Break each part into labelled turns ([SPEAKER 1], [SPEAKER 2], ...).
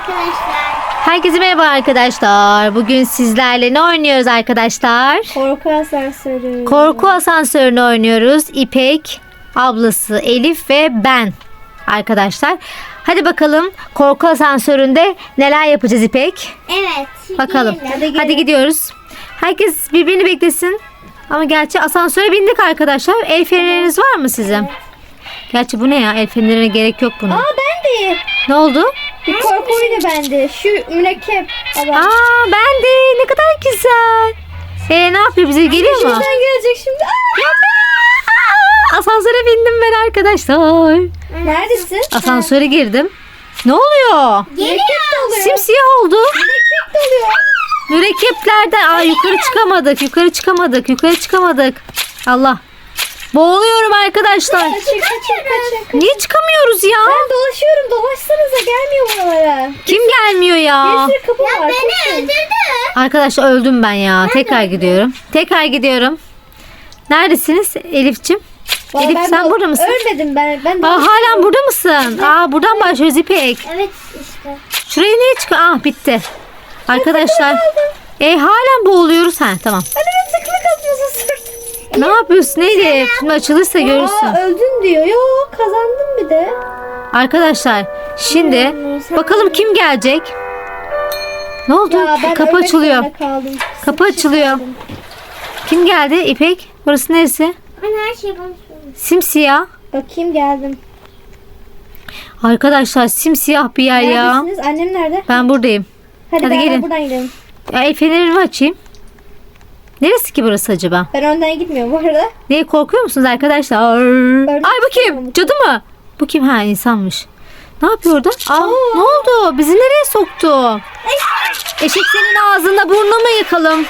[SPEAKER 1] arkadaşlar.
[SPEAKER 2] Herkese merhaba arkadaşlar. Bugün sizlerle ne oynuyoruz arkadaşlar?
[SPEAKER 3] Korku asansörü.
[SPEAKER 2] Korku asansörünü oynuyoruz. İpek, ablası Elif ve ben arkadaşlar. Hadi bakalım korku asansöründe neler yapacağız İpek?
[SPEAKER 1] Evet.
[SPEAKER 2] Bakalım. Hadi,
[SPEAKER 3] gelin.
[SPEAKER 2] gidiyoruz. Herkes birbirini beklesin. Ama gerçi asansöre bindik arkadaşlar. El feneriniz var mı sizin? Gerçi bu ne ya? El fenerine gerek yok bunun.
[SPEAKER 3] Aa ben de.
[SPEAKER 2] Ne oldu?
[SPEAKER 3] Bir korku oyunu bende. Şu mürekkep.
[SPEAKER 2] Aa ben de. Ne kadar güzel. Ee, ne yapıyor bize? Geliyor mu?
[SPEAKER 3] Şuradan gelecek şimdi. Aa!
[SPEAKER 2] Asansöre bindim ben arkadaşlar.
[SPEAKER 3] Neredesin?
[SPEAKER 2] Asansöre girdim. Ne oluyor?
[SPEAKER 3] Oluyor.
[SPEAKER 2] Simsiyah oldu.
[SPEAKER 3] Mürekkep de oluyor.
[SPEAKER 2] Mürekkeplerden aa yukarı çıkamadık. Yukarı çıkamadık. Yukarı çıkamadık. Allah. Boğuluyorum arkadaşlar.
[SPEAKER 3] Kaçın kaçın kaçın.
[SPEAKER 2] Niye çıkamıyoruz ya?
[SPEAKER 3] Ben dolaşıyorum. Dolaşsanıza gelmiyor buralara.
[SPEAKER 2] Kim gelmiyor ya?
[SPEAKER 3] Bir sürü kapı
[SPEAKER 1] Ya
[SPEAKER 3] var.
[SPEAKER 1] beni öldürdü.
[SPEAKER 2] Arkadaşlar öldüm ben ya. Tekrar gidiyorum. Tekrar gidiyorum. Neredesiniz Elif'cim?
[SPEAKER 3] Vallahi
[SPEAKER 2] Elif
[SPEAKER 3] ben
[SPEAKER 2] sen burada mısın?
[SPEAKER 3] Ölmedim ben. Ben
[SPEAKER 2] Aa, halen burada mısın? Aa, buradan başlıyoruz İpek.
[SPEAKER 1] Evet işte.
[SPEAKER 2] Şuraya niye çıkıyor? Ah bitti. Arkadaşlar. E halen boğuluyoruz. Ha tamam.
[SPEAKER 3] Önüme tıklık atıyorsun sırt.
[SPEAKER 2] Ne yapıyorsun Elif? Şimdi açılırsa görürsün.
[SPEAKER 3] Aa öldün diyor. Yo kazandım bir de.
[SPEAKER 2] Arkadaşlar şimdi bakalım kim gelecek? Ne oldu?
[SPEAKER 3] Ya ben
[SPEAKER 2] Kapı
[SPEAKER 3] ölmek
[SPEAKER 2] açılıyor.
[SPEAKER 3] zorunda kaldım.
[SPEAKER 2] Kapı açılıyor. Kim geldi? İpek. Burası neresi?
[SPEAKER 1] Ben her şeyi konuşuyorum.
[SPEAKER 2] Simsiyah.
[SPEAKER 3] Bakayım geldim.
[SPEAKER 2] Arkadaşlar simsiyah bir yer ya.
[SPEAKER 3] Neredesiniz? Annem nerede?
[SPEAKER 2] Ben buradayım.
[SPEAKER 3] Hadi,
[SPEAKER 2] Hadi
[SPEAKER 3] beraber
[SPEAKER 2] gelin.
[SPEAKER 3] buradan gidelim.
[SPEAKER 2] Ya el fenerimi açayım. Neresi ki burası acaba?
[SPEAKER 3] Ben önden gitmiyorum bu arada.
[SPEAKER 2] Neye korkuyor musunuz arkadaşlar? Ay bu kim? Cadı mı? Bu kim? Ha insanmış. Ne yapıyor orada? Aa, ne oldu? Bizi nereye soktu? Eşek senin ağzında burnunu yıkalım.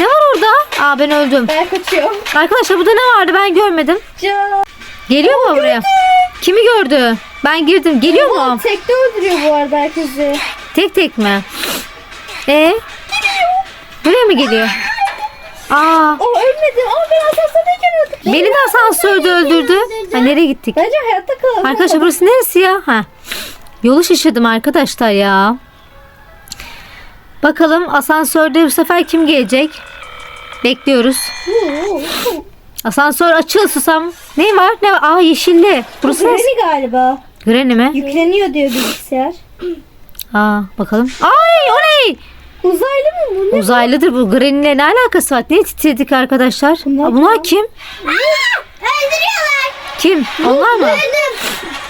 [SPEAKER 2] Ne var orada? Aa ben öldüm.
[SPEAKER 3] Ben kaçıyorum.
[SPEAKER 2] Arkadaşlar burada ne vardı ben görmedim.
[SPEAKER 3] Can.
[SPEAKER 2] Geliyor mu buraya? Kimi gördü? Ben girdim. Geliyor mu?
[SPEAKER 3] Tekte öldürüyor bu arada herkesi.
[SPEAKER 2] Tek tek mi? E? Buraya mı geliyor? Aa,
[SPEAKER 3] O ölmedi ama ben asansördeyken öldüm.
[SPEAKER 2] beni de asansörde öldürdü. Ha, nereye gittik?
[SPEAKER 3] Bence hayatta kalalım.
[SPEAKER 2] Arkadaşlar burası neresi ya? Ha. Yolu şaşırdım arkadaşlar ya. Bakalım asansörde bu sefer kim gelecek? Bekliyoruz. Asansör açıl susam. Ne var? Ne var? Aa yeşilli. Burası neresi?
[SPEAKER 3] Granny galiba.
[SPEAKER 2] Granny mi?
[SPEAKER 3] Yükleniyor diyor bilgisayar.
[SPEAKER 2] Aa bakalım. Ay o ne?
[SPEAKER 3] Uzaylı mı bu? Ne?
[SPEAKER 2] Uzaylıdır bu. Granny'le ne alakası var? Ne titredik arkadaşlar?
[SPEAKER 3] Bunlar
[SPEAKER 2] Aa, bunlar
[SPEAKER 3] kim?
[SPEAKER 2] kim?
[SPEAKER 1] Öldürüyorlar.
[SPEAKER 2] Kim? Onlar mı?
[SPEAKER 1] Öldüm.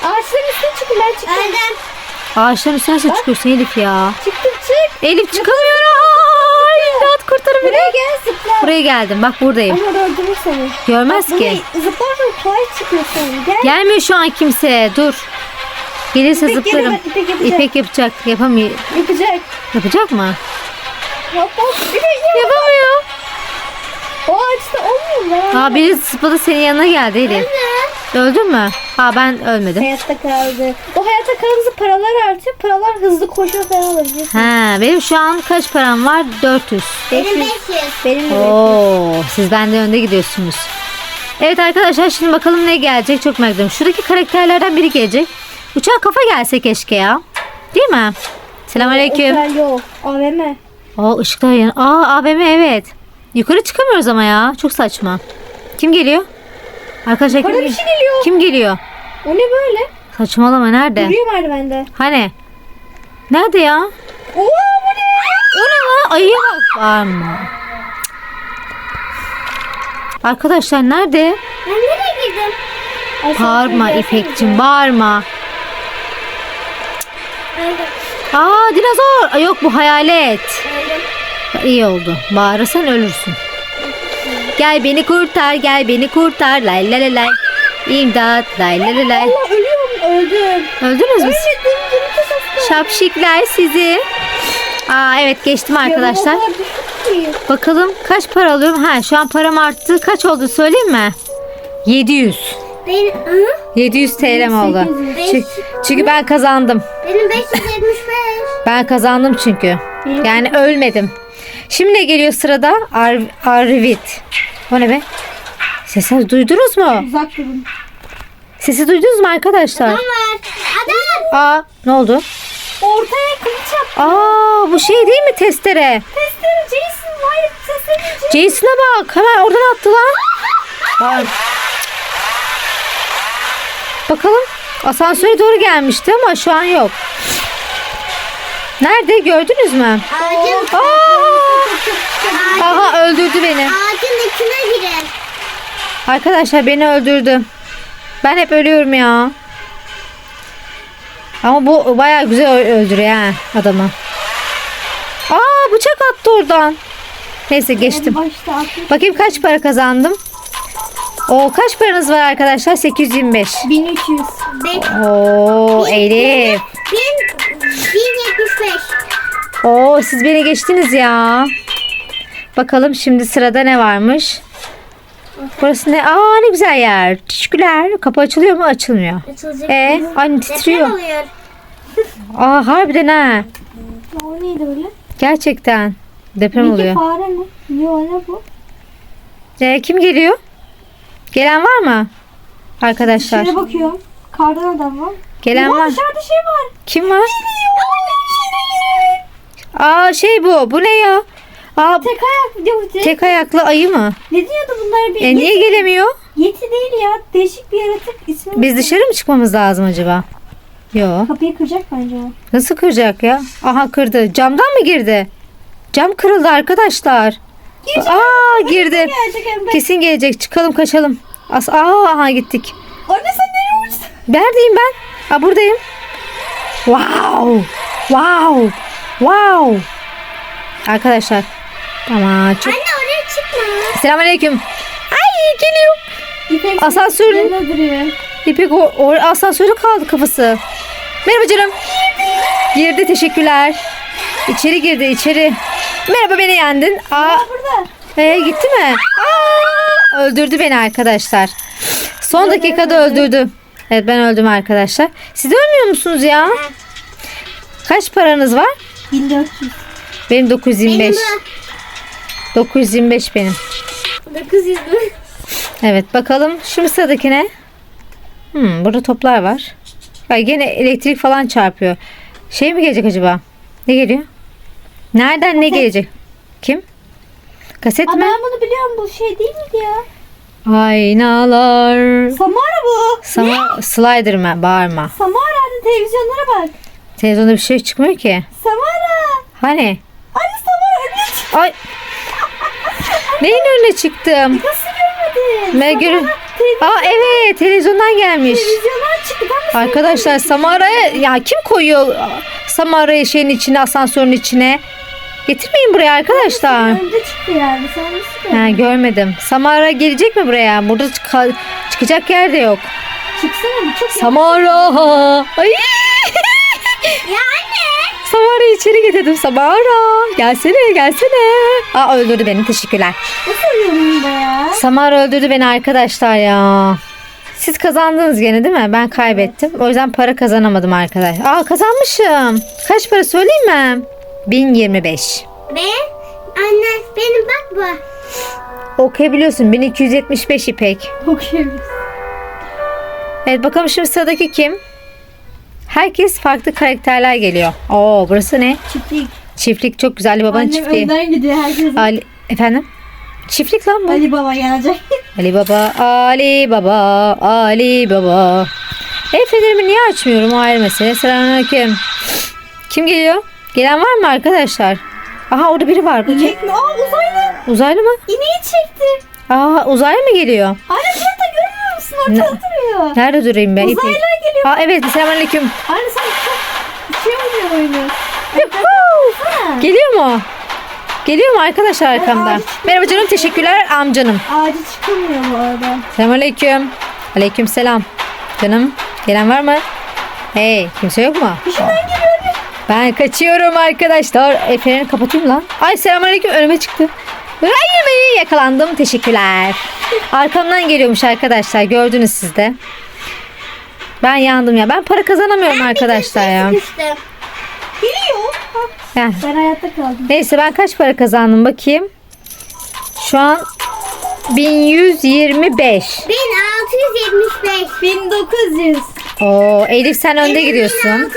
[SPEAKER 3] Ağaçların üstüne çıkın ben çıktım.
[SPEAKER 1] Öldüm.
[SPEAKER 2] Ağaçların üstüne nasıl çıkıyorsun Elif ya?
[SPEAKER 3] Çıktım çık.
[SPEAKER 2] Elif çıkamıyor. Ay, imdat kurtarın beni.
[SPEAKER 3] Buraya gel zıpla.
[SPEAKER 2] Buraya geldim. Bak buradayım.
[SPEAKER 3] Ama öldürür seni.
[SPEAKER 2] Görmez ki.
[SPEAKER 3] Bunu zıplarsan kolay çıkıyorsun. Gel.
[SPEAKER 2] Gelmiyor şu an kimse. Dur. Gelirse
[SPEAKER 3] İpek
[SPEAKER 2] zıplarım.
[SPEAKER 3] gelemez, İpek yapacak.
[SPEAKER 2] İpek yapacak. Yapamıyor.
[SPEAKER 3] Yapacak.
[SPEAKER 2] Yapacak mı?
[SPEAKER 3] İpek yap.
[SPEAKER 2] Yapamıyor.
[SPEAKER 3] O ağaçta olmuyor mu?
[SPEAKER 2] Aa biri zıpladı senin yanına geldi Elif. Öldün mü? Aa ben ölmedim.
[SPEAKER 3] Hayatta kaldı. O hayatta kalınca paralar artıyor. Paralar hızlı koşuyor falan alabiliyorsun.
[SPEAKER 2] Ha benim şu an kaç param var? 400.
[SPEAKER 1] Benim
[SPEAKER 3] 500.
[SPEAKER 1] 500.
[SPEAKER 3] Benim de
[SPEAKER 2] Oo, siz benden önde gidiyorsunuz. Evet arkadaşlar şimdi bakalım ne gelecek çok merak ediyorum. Şuradaki karakterlerden biri gelecek. Uçan kafa gelse keşke ya. Değil mi? Selamünaleyküm.
[SPEAKER 3] Otel yok. AVM.
[SPEAKER 2] Aa ışıklar yan. Aa AVM evet. Yukarı çıkamıyoruz ama ya. Çok saçma. Kim geliyor? Arkadaşlar kim,
[SPEAKER 3] bir şey geliyor.
[SPEAKER 2] kim geliyor?
[SPEAKER 3] O ne böyle?
[SPEAKER 2] Saçmalama nerede?
[SPEAKER 3] Duruyor merdivende.
[SPEAKER 2] Hani? Nerede ya?
[SPEAKER 3] Oo bu ne?
[SPEAKER 2] O ne lan? Ayıya bak. Bağırma. Arkadaşlar nerede?
[SPEAKER 1] Ben nereye girdim?
[SPEAKER 2] Bağırma
[SPEAKER 3] Asansör
[SPEAKER 2] İpek'cim bağırma. Aa dinozor. Yok bu hayalet. İyi oldu. Bağırırsan ölürsün. Gel beni kurtar, gel beni kurtar. Lay lay lay lay. İmdat, lay lay lay lay.
[SPEAKER 3] Allah ölüyorum öldüm.
[SPEAKER 2] Öldünüz mü? Şapşikler sizi. Aa evet geçtim arkadaşlar. Bakalım kaç para alıyorum? Ha şu an param arttı. Kaç oldu söyleyeyim mi? 700.
[SPEAKER 1] Benim, hı?
[SPEAKER 2] 700 TL mi oldu?
[SPEAKER 3] 800.
[SPEAKER 2] Çünkü, çünkü ben kazandım.
[SPEAKER 1] Benim 575.
[SPEAKER 2] Ben kazandım çünkü. Yani ölmedim. Şimdi ne geliyor sırada? Ar Arvit. O ne be? Sesler duydunuz mu?
[SPEAKER 3] Uzak durun.
[SPEAKER 2] Sesi duydunuz mu arkadaşlar?
[SPEAKER 1] Adam var. Adam.
[SPEAKER 2] Aa ne oldu?
[SPEAKER 3] Ortaya kılıç yaptı.
[SPEAKER 2] Aa bu şey değil mi testere?
[SPEAKER 3] Testere Jason. Hayır testere Jason.
[SPEAKER 2] Jason'a bak. Hemen oradan attı lan. Bak. Bakalım. Asansöre doğru gelmişti ama şu an yok. Nerede gördünüz mü?
[SPEAKER 1] Ağacın,
[SPEAKER 2] Aa! Aha öldürdü beni.
[SPEAKER 1] ağacın içine girer.
[SPEAKER 2] Arkadaşlar beni öldürdü. Ben hep ölüyorum ya. Ama bu bayağı güzel öldürüyor ha adamı. Aa bıçak attı oradan. Neyse geçtim. Bakayım kaç para kazandım. O kaç paranız var arkadaşlar? 825.
[SPEAKER 3] 1300.
[SPEAKER 1] Beş,
[SPEAKER 2] Oo Elif.
[SPEAKER 1] bin, bin yetmiş beş.
[SPEAKER 2] Oo siz beni geçtiniz ya. Bakalım şimdi sırada ne varmış? Burası ne? Aa ne güzel yer. Teşekkürler. Kapı açılıyor mu? Açılmıyor.
[SPEAKER 1] Açılacak.
[SPEAKER 2] E, anne titriyor. Aa harbiden ha.
[SPEAKER 3] O neydi öyle?
[SPEAKER 2] Gerçekten. Deprem
[SPEAKER 3] Peki
[SPEAKER 2] oluyor.
[SPEAKER 3] fare mi? Yo ne bu?
[SPEAKER 2] Ee, kim geliyor? Gelen var mı? Arkadaşlar.
[SPEAKER 3] Şöyle bakıyorum. Kardan adam var.
[SPEAKER 2] Gelen
[SPEAKER 3] Ulan
[SPEAKER 2] var.
[SPEAKER 3] dışarıda şey var.
[SPEAKER 2] Kim var?
[SPEAKER 3] şey
[SPEAKER 2] Aa şey bu. Bu ne ya? Aa
[SPEAKER 3] Tek ayak diyor. Tek...
[SPEAKER 2] ayaklı ayı mı?
[SPEAKER 3] Ne diyordu bunlar? Bir
[SPEAKER 2] E niye gelemiyor?
[SPEAKER 3] yeti değil ya. Değişik bir yaratık. İsmi
[SPEAKER 2] Biz dışarı mı çıkmamız lazım acaba? Yok.
[SPEAKER 3] Kapıyı kıracak bence.
[SPEAKER 2] Nasıl kıracak ya? Aha kırdı. Camdan mı girdi? Cam kırıldı arkadaşlar. Aa girdi.
[SPEAKER 3] Gelecek hem de.
[SPEAKER 2] Kesin gelecek. Çıkalım kaçalım. As Aa aha gittik.
[SPEAKER 3] Anne sen nereye uçtun?
[SPEAKER 2] Neredeyim ben? Aa buradayım. Wow. Wow. Wow. Arkadaşlar. Tamam çok.
[SPEAKER 1] Anne oraya çıkma.
[SPEAKER 2] Selamünaleyküm. Ay geliyor.
[SPEAKER 3] İpek
[SPEAKER 2] Asansörün-
[SPEAKER 3] duruyor.
[SPEAKER 2] İpek o, o asansörde kaldı kafası. Merhaba canım. Girdi teşekkürler. İçeri girdi içeri. Merhaba beni yendin. Aa,
[SPEAKER 3] Burada.
[SPEAKER 2] ee, gitti mi? Aa, öldürdü beni arkadaşlar. Son dakikada öldürdü. Evet ben öldüm arkadaşlar. Siz ölmüyor musunuz ya? Kaç paranız var?
[SPEAKER 3] 1400.
[SPEAKER 2] Benim 925.
[SPEAKER 1] Benim
[SPEAKER 2] 925 benim.
[SPEAKER 1] bu. 900 mü?
[SPEAKER 2] Evet bakalım şimdi sıradaki ne? Hmm, burada toplar var. Ay gene elektrik falan çarpıyor. Şey mi gelecek acaba? Ne geliyor? Nereden ne gelecek? Kim? Kaset
[SPEAKER 3] Aa,
[SPEAKER 2] mi?
[SPEAKER 3] ben bunu biliyorum. Bu şey değil miydi ya?
[SPEAKER 2] Aynalar.
[SPEAKER 3] Samara bu.
[SPEAKER 2] Sama Sliderman bağırma.
[SPEAKER 3] Samara hadi televizyonlara bak.
[SPEAKER 2] Televizyonda bir şey çıkmıyor ki.
[SPEAKER 3] Samara.
[SPEAKER 2] Hani?
[SPEAKER 3] Anne Samara önüne çıktı.
[SPEAKER 2] Ay. Neyin önüne çıktım?
[SPEAKER 3] Nasıl görmedin?
[SPEAKER 2] Ben görü-
[SPEAKER 3] Samara televiz-
[SPEAKER 2] Aa evet televizyondan gelmiş.
[SPEAKER 3] televizyondan çıktı. Ben
[SPEAKER 2] Arkadaşlar Samara'ya ya kim koyuyor Samara'yı şeyin içine asansörün içine? Getirmeyin buraya arkadaşlar.
[SPEAKER 3] Önde çıktı yani. Sen nasıl?
[SPEAKER 2] Ha, görmedim. Samara gelecek mi buraya? Burada çıka- çıkacak yer de yok.
[SPEAKER 3] Çıksana bu çok
[SPEAKER 2] Samara. Ay.
[SPEAKER 1] Ya anne.
[SPEAKER 2] Samara içeri getirdim. Samara. Gelsene gelsene. Aa öldürdü beni. Teşekkürler.
[SPEAKER 3] Nasıl ya?
[SPEAKER 2] Samara öldürdü beni arkadaşlar ya. Siz kazandınız gene değil mi? Ben kaybettim. O yüzden para kazanamadım arkadaş. Aa kazanmışım. Kaç para söyleyeyim mi? 1025.
[SPEAKER 1] Be. Anne benim bak bu.
[SPEAKER 2] Okuyabiliyorsun. 1275 ipek.
[SPEAKER 3] Okuyabiliriz.
[SPEAKER 2] Evet bakalım şimdi sıradaki kim? Herkes farklı karakterler geliyor. Oo burası ne?
[SPEAKER 3] Çiftlik.
[SPEAKER 2] Çiftlik çok güzel. Ali Baba'nın
[SPEAKER 3] Annem
[SPEAKER 2] çiftliği.
[SPEAKER 3] önden gidiyor herkes.
[SPEAKER 2] Ali, efendim? Çiftlik lan bu.
[SPEAKER 3] Ali Baba gelecek.
[SPEAKER 2] Ali Baba, Ali Baba, Ali Baba. El fenerimi niye açmıyorum o ayrı mesele. Selamünaleyküm. Kim geliyor? Gelen var mı arkadaşlar? Aha orada biri var. Bu kim?
[SPEAKER 3] Çekme. Aa uzaylı.
[SPEAKER 2] Uzaylı mı?
[SPEAKER 3] İneği çekti.
[SPEAKER 2] Aa uzaylı mı geliyor?
[SPEAKER 3] Anne burada görmüyor musun? Ortada duruyor.
[SPEAKER 2] Nerede durayım ben?
[SPEAKER 3] Uzaylılar geliyor.
[SPEAKER 2] Aa evet selamünaleyküm.
[SPEAKER 3] Anne sen çok şey oynuyor oyunu.
[SPEAKER 2] Yuhuu! Geliyor mu? Geliyor mu arkadaşlar arkamdan? Merhaba canım teşekkürler amcanım.
[SPEAKER 3] Ağacı çıkamıyor bu arada.
[SPEAKER 2] Selamünaleyküm. Aleyküm selam. Canım gelen var mı? Hey kimse yok mu?
[SPEAKER 3] Peşinden geliyor.
[SPEAKER 2] Ben kaçıyorum arkadaşlar. E, feneri kapatayım lan. Ay selamünaleyküm önüme çıktı. Ay yemeği yakalandım. Teşekkürler. Arkamdan geliyormuş arkadaşlar. Gördünüz siz de. Ben yandım ya. Ben para kazanamıyorum arkadaşlar ya.
[SPEAKER 3] Geliyor. Ben hayatta kaldım.
[SPEAKER 2] Neyse ben kaç para kazandım bakayım. Şu an 1125.
[SPEAKER 1] 1675.
[SPEAKER 3] 1900.
[SPEAKER 2] Oo Elif sen önde gidiyorsun.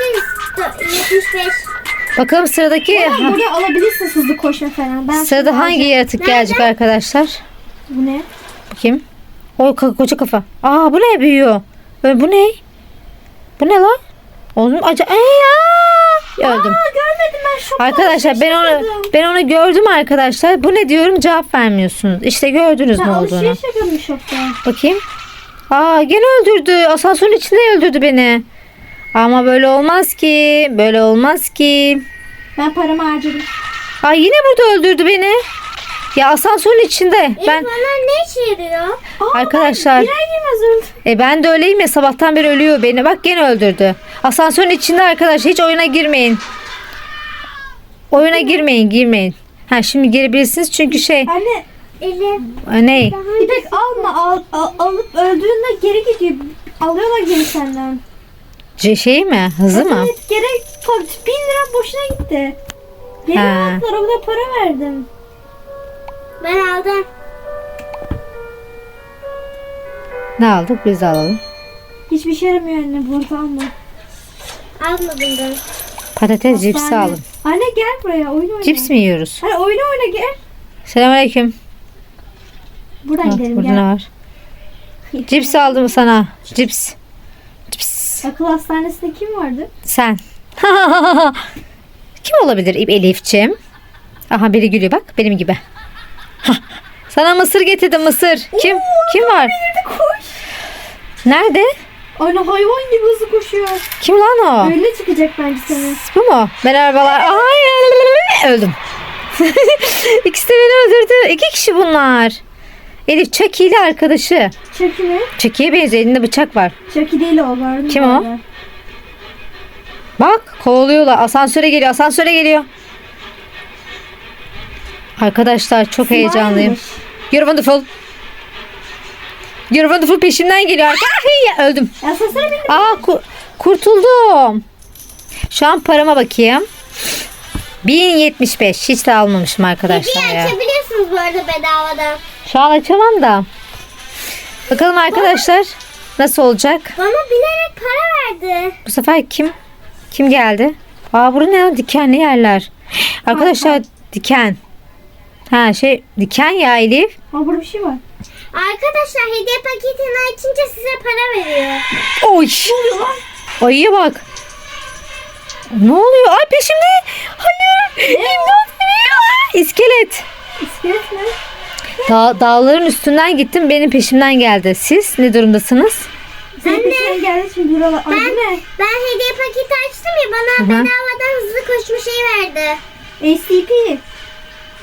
[SPEAKER 1] 1675.
[SPEAKER 2] Bakalım sıradaki
[SPEAKER 3] Ama Burada alabilirsin hızlı koşma falan. Ben
[SPEAKER 2] sırada hangi yaratık gelecek arkadaşlar?
[SPEAKER 3] Bu ne?
[SPEAKER 2] Bakayım. O koca kafa. Aa bu ne büyüyor? Ö, Bu ne? Bu ne lan? Oğlum acı. Ey ya! Öldüm.
[SPEAKER 3] Aa görmedim ben şok.
[SPEAKER 2] Arkadaşlar ben onu ben onu gördüm arkadaşlar. Bu ne diyorum cevap vermiyorsunuz. İşte gördünüz
[SPEAKER 3] Ben
[SPEAKER 2] ne olduğunu.
[SPEAKER 3] alışveriş yapıyorum şokta.
[SPEAKER 2] Bakayım. Aa gene öldürdü. Asansörün içinde öldürdü beni. Ama böyle olmaz ki. Böyle olmaz ki.
[SPEAKER 3] Ben paramı harcadım.
[SPEAKER 2] Ay yine burada öldürdü beni. Ya asansörün içinde. Ben
[SPEAKER 1] Ben... Bana ne işe yarıyor?
[SPEAKER 3] Aa,
[SPEAKER 2] Arkadaşlar.
[SPEAKER 3] Ben
[SPEAKER 2] e ben de öyleyim ya sabahtan beri ölüyor beni. Bak gene öldürdü. Asansörün içinde arkadaşlar hiç oyuna girmeyin. Oyuna girmeyin, girmeyin. Ha şimdi girebilirsiniz çünkü şey
[SPEAKER 3] Anne
[SPEAKER 1] Elim.
[SPEAKER 2] ne?
[SPEAKER 3] İpek alma al, al- alıp öldüğünde geri gidiyor. Alıyorlar geri senden.
[SPEAKER 2] C şey mi? Hızı mı?
[SPEAKER 3] Evet geri pa- bin lira boşuna gitti. Geri
[SPEAKER 2] Ha.
[SPEAKER 3] aldılar o kadar para verdim.
[SPEAKER 1] Ben aldım.
[SPEAKER 2] Ne aldık? Biz de alalım.
[SPEAKER 3] Hiçbir şey yaramıyor anne burada alma.
[SPEAKER 1] Almadım ben.
[SPEAKER 2] Patates cipsi
[SPEAKER 3] Anne-
[SPEAKER 2] alın.
[SPEAKER 3] Anne gel buraya oyun oyna.
[SPEAKER 2] Cips mi yiyoruz?
[SPEAKER 3] Hadi oyna oyna gel.
[SPEAKER 2] Selamünaleyküm.
[SPEAKER 3] Buradan
[SPEAKER 2] Ha,
[SPEAKER 3] gidelim
[SPEAKER 2] burada
[SPEAKER 3] gel.
[SPEAKER 2] ne var? Cips aldım sana. Cips.
[SPEAKER 3] Akıl hastanesinde kim vardı?
[SPEAKER 2] Sen. Kim olabilir Elif'ciğim? Aha biri gülüyor bak benim gibi. Sana mısır getirdim mısır. Kim? Kim var?
[SPEAKER 3] Koş.
[SPEAKER 2] Nerede?
[SPEAKER 3] Anne hayvan gibi hızlı koşuyor.
[SPEAKER 2] Kim lan o?
[SPEAKER 3] Öyle çıkacak bence sana.
[SPEAKER 2] Bu mu? Merhabalar. Ay, öldüm. İkisi de beni öldürdü. İki kişi bunlar. Elif Chucky ile arkadaşı.
[SPEAKER 3] Çaki mi?
[SPEAKER 2] Chucky'ye benziyor. Elinde bıçak var.
[SPEAKER 3] Çaki değil o var.
[SPEAKER 2] Kim o? Bak kovalıyorlar. Asansöre geliyor. Asansöre geliyor. Arkadaşlar çok heyecanlıyım. You're wonderful. You're wonderful peşimden geliyor. Ay, öldüm.
[SPEAKER 3] Bindim.
[SPEAKER 2] Aa ku- kurtuldum. Şu an parama bakayım. 1075. Hiç de almamışım arkadaşlar
[SPEAKER 1] Hediye
[SPEAKER 2] ya.
[SPEAKER 1] açabiliyorsunuz bu arada bedavadan.
[SPEAKER 2] Şu an açamam da. Bakalım arkadaşlar nasıl olacak?
[SPEAKER 1] Bana bilerek para verdi.
[SPEAKER 2] Bu sefer kim? Kim geldi? Aa burada ne ya? Dikenli yerler. Arkadaşlar diken. Ha şey diken ya Elif.
[SPEAKER 3] Ha burada bir şey var.
[SPEAKER 1] Arkadaşlar hediye paketini açınca size para veriyor.
[SPEAKER 2] Oy. Ayıya bak. Ne oluyor? Ay peşimde. Hayır. İmdat beni. İskelet.
[SPEAKER 3] İskelet mi?
[SPEAKER 2] Da- dağların üstünden gittim benim peşimden geldi. Siz ne durumdasınız?
[SPEAKER 3] Senin
[SPEAKER 1] Anne.
[SPEAKER 3] peşinden geldi şimdi buralar. Ay bu ne?
[SPEAKER 1] Ben hediye paketi açtım ya bana
[SPEAKER 2] Hı hı.
[SPEAKER 1] bedavadan hızlı koşma şey verdi.
[SPEAKER 3] ACP.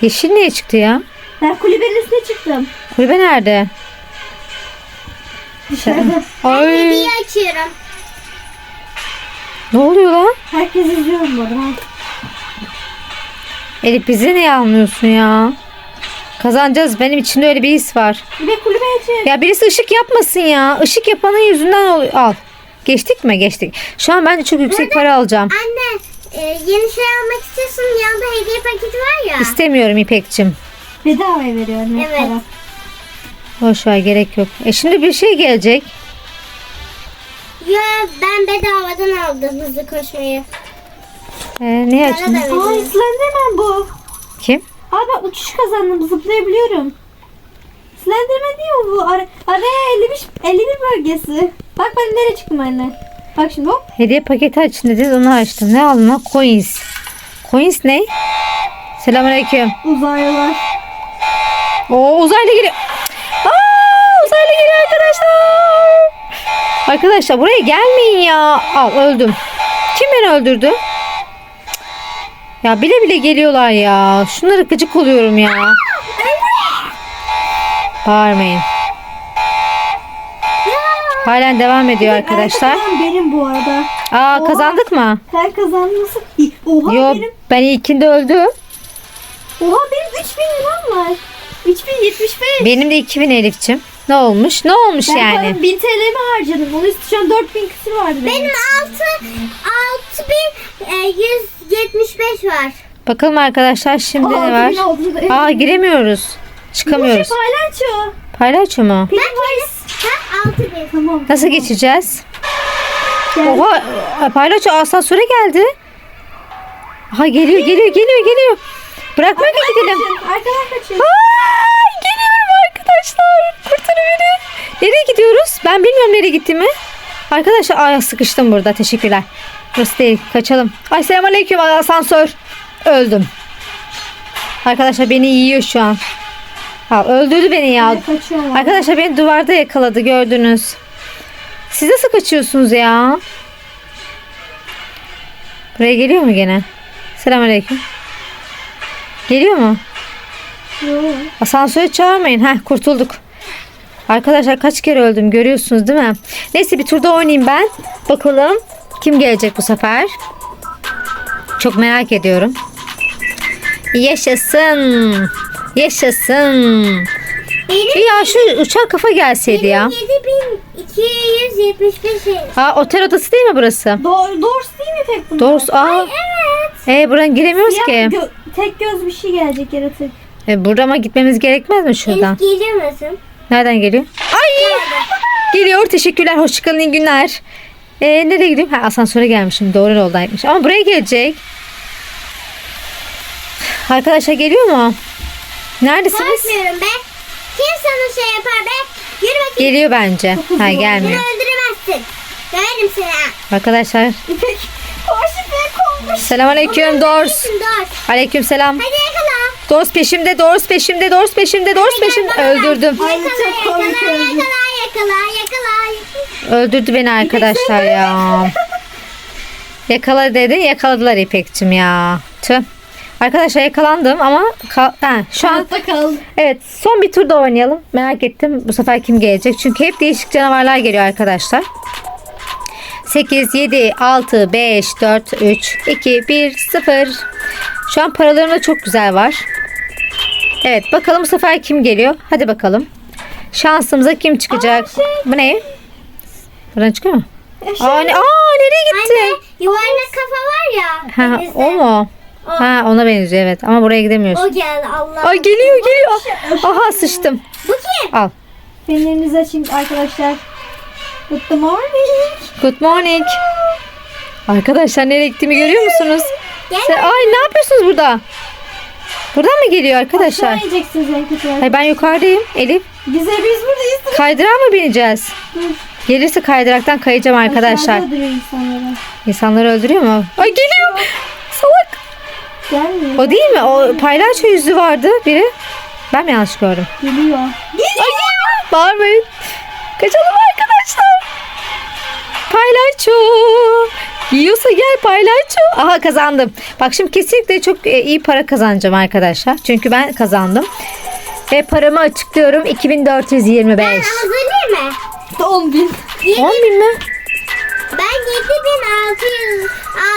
[SPEAKER 2] Yeşil niye çıktı ya?
[SPEAKER 3] Ben kulübenin üstüne çıktım.
[SPEAKER 2] Kulübe nerede?
[SPEAKER 3] Dışarıda.
[SPEAKER 1] Ben
[SPEAKER 2] Ay
[SPEAKER 1] hediye açıyorum.
[SPEAKER 2] ne oluyor lan?
[SPEAKER 3] Herkes izliyorum bu arada.
[SPEAKER 2] Elif bizi niye almıyorsun ya? Kazanacağız. Benim içimde öyle bir his var.
[SPEAKER 3] Bir de kulübe açın.
[SPEAKER 2] Ya birisi ışık yapmasın ya. Işık yapanın yüzünden oluyor. Al. Geçtik mi? Geçtik. Şu an bence çok yüksek para alacağım.
[SPEAKER 1] Anne e, yeni şey almak istiyorsun yanında hediye paketi var ya.
[SPEAKER 2] İstemiyorum İpekçim.
[SPEAKER 3] Bedavaya veriyor anne.
[SPEAKER 1] Evet.
[SPEAKER 3] para.
[SPEAKER 2] Boş ver gerek yok. E şimdi bir şey gelecek.
[SPEAKER 1] Ya ben bedavadan aldım hızlı koşmayı.
[SPEAKER 2] E, ne
[SPEAKER 1] Para
[SPEAKER 2] açın?
[SPEAKER 1] da
[SPEAKER 3] Aa. Slenderman bu.
[SPEAKER 2] Kim?
[SPEAKER 3] Aa ben uçuş kazandım zıplayabiliyorum. Slenderman değil mi bu? Ara, araya 51, 51 bölgesi. Bak ben nereye çıktım anne. Bak şimdi hop.
[SPEAKER 2] Hediye paketi açın dediniz onu açtım. Ne aldın lan? Coins. Coins ne? Selamünaleyküm.
[SPEAKER 3] Uzaylılar.
[SPEAKER 2] Oo uzaylı geliyor. Aa uzaylı geliyor arkadaşlar. Arkadaşlar buraya gelmeyin ya. Al öldüm. Kim beni öldürdü? Ya bile bile geliyorlar ya. Şunlara gıcık oluyorum ya. Bağırmayın. Halen devam ediyor arkadaşlar.
[SPEAKER 3] Arkadan benim bu arada.
[SPEAKER 2] Aa kazandık mı?
[SPEAKER 3] Sen kazandın nasıl? İ- Oha
[SPEAKER 2] Yo
[SPEAKER 3] benim.
[SPEAKER 2] ben ilkinde öldüm.
[SPEAKER 3] Oha benim 3000 liram var. 3075.
[SPEAKER 2] Benim de 2000 Elif'çim. Ne olmuş? Ne olmuş
[SPEAKER 3] Ben
[SPEAKER 2] yani?
[SPEAKER 3] paramı 1000 TL'mi harcadım. Onun üstü şu an 4000 küsur vardı benim.
[SPEAKER 1] Benim 6 6175 var.
[SPEAKER 2] Bakalım arkadaşlar şimdi ne var?
[SPEAKER 3] 6000 oldu da-
[SPEAKER 2] Aa giremiyoruz. Çıkamıyoruz.
[SPEAKER 3] Bu şey paylaşıyor.
[SPEAKER 2] Paylaş mu?
[SPEAKER 1] Ha 6000.
[SPEAKER 3] Tamam.
[SPEAKER 2] Nasıl geçeceğiz?
[SPEAKER 3] Gel.
[SPEAKER 2] Oha paylaş asansöre geldi. Aha geliyor geliyor geliyor geliyor. Bırakmıyor ki gidelim.
[SPEAKER 3] Arkadan kaçıyor.
[SPEAKER 2] Ay, geliyorum arkadaşlar. Kurtarın beni. Nereye gidiyoruz? Ben bilmiyorum nereye gittiğimi. Arkadaşlar ay sıkıştım burada. Teşekkürler. Burası değil. Kaçalım. Ay selamünaleyküm asansör. Öldüm. Arkadaşlar beni yiyor şu an. Ha, öldürdü beni ya. Arkadaşlar beni duvarda yakaladı gördünüz. Siz nasıl kaçıyorsunuz ya? Buraya geliyor mu gene? Selamünaleyküm. Geliyor mu?
[SPEAKER 3] Yok.
[SPEAKER 2] Asansörü çağırmayın. Heh kurtulduk. Arkadaşlar kaç kere öldüm görüyorsunuz değil mi? Neyse bir turda oynayayım ben. Bakalım kim gelecek bu sefer. Çok merak ediyorum. Yaşasın. Yaşasın.
[SPEAKER 1] Benim
[SPEAKER 2] Ya şu uçak kafa gelseydi ya.
[SPEAKER 1] 7275 şey.
[SPEAKER 2] Ha otel odası değil mi burası?
[SPEAKER 3] Do- Doors değil mi pek bunlar?
[SPEAKER 2] Doğrusu aa.
[SPEAKER 1] Evet.
[SPEAKER 2] E buradan giremiyoruz
[SPEAKER 3] Siyah
[SPEAKER 2] ki.
[SPEAKER 3] gö- tek göz bir şey gelecek yaratık.
[SPEAKER 2] E, burada ama gitmemiz gerekmez mi şuradan?
[SPEAKER 1] Elif gelir misin?
[SPEAKER 2] Nereden geliyor? Ay! Geliyor. Teşekkürler. Hoşçakalın. iyi günler. E, nereye gidiyorum? Ha, asansöre gelmişim. Doğru yoldan gitmiş. Ama buraya gelecek. Arkadaşlar geliyor mu? Neredesiniz?
[SPEAKER 1] Korkmuyorum be. Kim sana şey yapar be? Yürü bakayım.
[SPEAKER 2] Geliyor bence. Ha
[SPEAKER 1] Beni
[SPEAKER 2] gelmiyor.
[SPEAKER 1] öldüremezsin. Döverim seni ha.
[SPEAKER 2] Arkadaşlar.
[SPEAKER 3] İpek. Koş İpek olmuş.
[SPEAKER 2] Selamünaleyküm Dors. Aleyküm selam.
[SPEAKER 1] Hadi
[SPEAKER 2] Dors peşimde, Dors peşimde, Dors peşimde, Dors peşimde. Öldürdüm.
[SPEAKER 3] Ay,
[SPEAKER 1] Yakala,
[SPEAKER 3] çok
[SPEAKER 1] yakala,
[SPEAKER 3] komik
[SPEAKER 1] yakala,
[SPEAKER 3] öldü.
[SPEAKER 1] yakala, yakala, yakala.
[SPEAKER 2] Öldürdü beni arkadaşlar ya. Yakala dedi, yakaladılar İpek'cim ya. Tüh. Arkadaşlar yakalandım ama ka- ha, şu an
[SPEAKER 3] Hayatta kal.
[SPEAKER 2] evet son bir turda oynayalım. Merak ettim bu sefer kim gelecek. Çünkü hep değişik canavarlar geliyor arkadaşlar. 8, 7, 6, 5, 4, 3, 2, 1, 0. Şu an paralarım da çok güzel var. Evet bakalım bu sefer kim geliyor. Hadi bakalım. Şansımıza kim çıkacak?
[SPEAKER 3] Aa, şey.
[SPEAKER 2] Bu ne? Buradan çıkıyor mu?
[SPEAKER 3] E,
[SPEAKER 2] Aa, ne? Aa nereye gitti?
[SPEAKER 1] Anne, yuvarlak kafa var ya.
[SPEAKER 2] Ha,
[SPEAKER 1] denizde.
[SPEAKER 2] o mu? Ha ona benziyor evet ama buraya gidemiyoruz.
[SPEAKER 1] O geldi Allah.
[SPEAKER 2] Ay geliyor geliyor. Aha sıçtım.
[SPEAKER 1] Bu kim?
[SPEAKER 2] Al.
[SPEAKER 3] Fenerinizi açayım arkadaşlar. Good morning.
[SPEAKER 2] Good morning. Arkadaşlar nereye gittiğimi görüyor musunuz?
[SPEAKER 1] Gel.
[SPEAKER 2] Sen- ay ne yapıyorsunuz burada? Buradan mı geliyor arkadaşlar?
[SPEAKER 3] Aşağı ineceksiniz en kötü.
[SPEAKER 2] Ay ben yukarıdayım. Elif
[SPEAKER 3] Bize biz buradayız.
[SPEAKER 2] kaydırağa mı bineceğiz?
[SPEAKER 3] Dur.
[SPEAKER 2] Gelirse kaydıraktan kayacağım arkadaşlar.
[SPEAKER 3] Aşağıda duruyor insanları.
[SPEAKER 2] İnsanları öldürüyor mu? Ay geliyor. Salak.
[SPEAKER 3] Gelmiyor.
[SPEAKER 2] O değil mi? O paylaş yüzü vardı biri. Ben mi yanlış gördüm?
[SPEAKER 3] Geliyor.
[SPEAKER 2] Ay, Bağırmayın. Kaçalım arkadaşlar. Paylaşço. Yiyorsa gel paylaşço. Aha kazandım. Bak şimdi kesinlikle çok e, iyi para kazanacağım arkadaşlar. Çünkü ben kazandım. Ve paramı açıklıyorum. 2425.
[SPEAKER 1] Hazırlayayım mı?
[SPEAKER 3] 10 bin.
[SPEAKER 2] 10 bin mi?
[SPEAKER 1] Ben 7600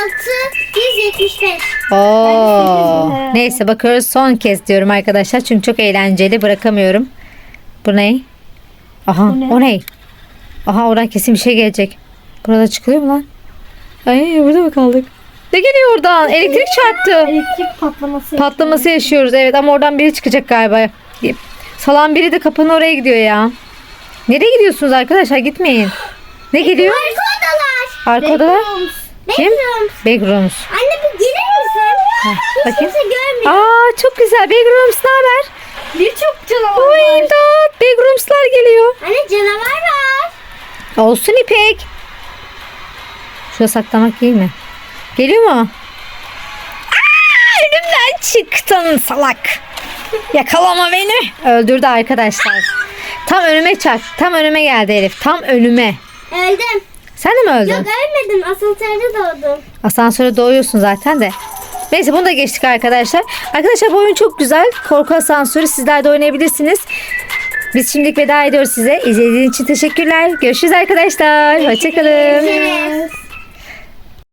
[SPEAKER 1] 675.
[SPEAKER 2] Oo.
[SPEAKER 3] Ben
[SPEAKER 2] Neyse bakıyoruz son kez diyorum arkadaşlar. Çünkü çok eğlenceli. Bırakamıyorum. Bu ne? Aha
[SPEAKER 3] Bu ne?
[SPEAKER 2] o ne? Aha oradan kesin bir şey gelecek. Burada çıkılıyor mu lan? Ay burada mı kaldık? Ne geliyor oradan? Elektrik çarptı.
[SPEAKER 3] Elektrik patlaması.
[SPEAKER 2] Patlaması yaşıyoruz evet ama oradan biri çıkacak galiba. Salan biri de kapının oraya gidiyor ya. Nereye gidiyorsunuz arkadaşlar? Gitmeyin. Ne geliyor?
[SPEAKER 1] Arka odalar.
[SPEAKER 2] Arka odalar.
[SPEAKER 3] Backrooms.
[SPEAKER 2] Kim? Backrooms.
[SPEAKER 1] Anne bir gelir misin? Hiç
[SPEAKER 2] bakayım.
[SPEAKER 1] kimse görmüyor.
[SPEAKER 2] Aa çok güzel. Backrooms ne haber?
[SPEAKER 3] Birçok canavar
[SPEAKER 2] Oy
[SPEAKER 3] var.
[SPEAKER 2] imdat. Backrooms'lar geliyor.
[SPEAKER 1] Anne canavar var.
[SPEAKER 2] Olsun İpek. Şuraya saklamak iyi mi? Geliyor mu? Aa, önümden çıktın salak. Yakalama beni. Öldürdü arkadaşlar. Tam önüme çak. Tam önüme geldi Elif. Tam önüme.
[SPEAKER 1] Öldüm.
[SPEAKER 2] Sen de mi öldün?
[SPEAKER 1] Yok ölmedim. Asansörde doğdum.
[SPEAKER 2] Asansöre doğuyorsun zaten de. Neyse bunu da geçtik arkadaşlar. Arkadaşlar bu oyun çok güzel. Korku asansörü sizler de oynayabilirsiniz. Biz şimdilik veda ediyoruz size. İzlediğiniz için teşekkürler. Görüşürüz arkadaşlar. Hoşçakalın.
[SPEAKER 1] Görüşürüz.